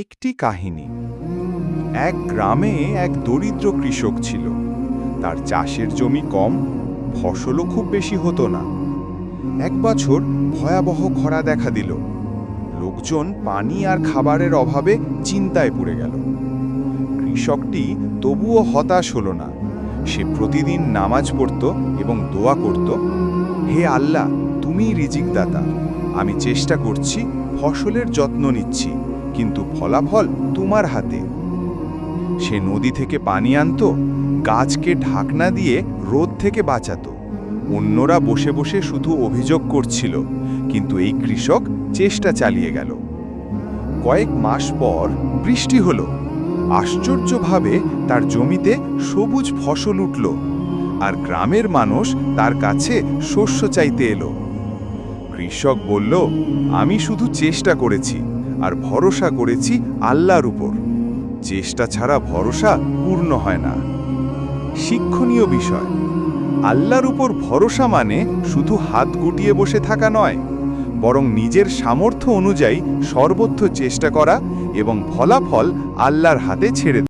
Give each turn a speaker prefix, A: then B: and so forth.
A: একটি কাহিনী। এক গ্রামে এক দরিদ্র কৃষক ছিল। তার চাষের জমি কম, ফসলও খুব বেশি হতো না। এক বছর ভয়াবহ খরা দেখা দিল। লোকজন পানি আর খাবারের অভাবে চিন্তায় পড়ে গেল। কৃষকটি তবুও হতাশ হলো না। সে প্রতিদিন নামাজ পড়ত এবং দোয়া করত, হে আল্লাহ, তুমিই রিজিকদাতা। আমি চেষ্টা করছি, ফসলের যত্ন নিচ্ছি। কিন্তু ফলাফল তোমার হাতে। সে নদী থেকে পানি আনতো, গাছকে ঢাকনা দিয়ে রোদ থেকে বাঁচাতো। অন্যরা বসে বসে শুধু অভিযোগ করছিল, কিন্তু এই কৃষক চেষ্টা চালিয়ে গেল। কয়েক মাস পর বৃষ্টি হলো। আশ্চর্যভাবে তার জমিতে সবুজ ফসল উঠল, আর গ্রামের মানুষ তার কাছে শস্য চাইতে এলো। কৃষক বলল, আমি শুধু চেষ্টা করেছি আর ভরসা করেছি আল্লাহর উপর চেষ্টা ছাড়া ভরসা পূর্ণ হয় না শিক্ষণীয় বিষয়, আল্লাহর উপর ভরসা মানে শুধু হাত গুটিয়ে বসে থাকা নয়, বরং নিজের সামর্থ্য অনুযায়ী সর্বোচ্চ চেষ্টা করা এবং ফলাফল আল্লাহর হাতে ছেড়ে।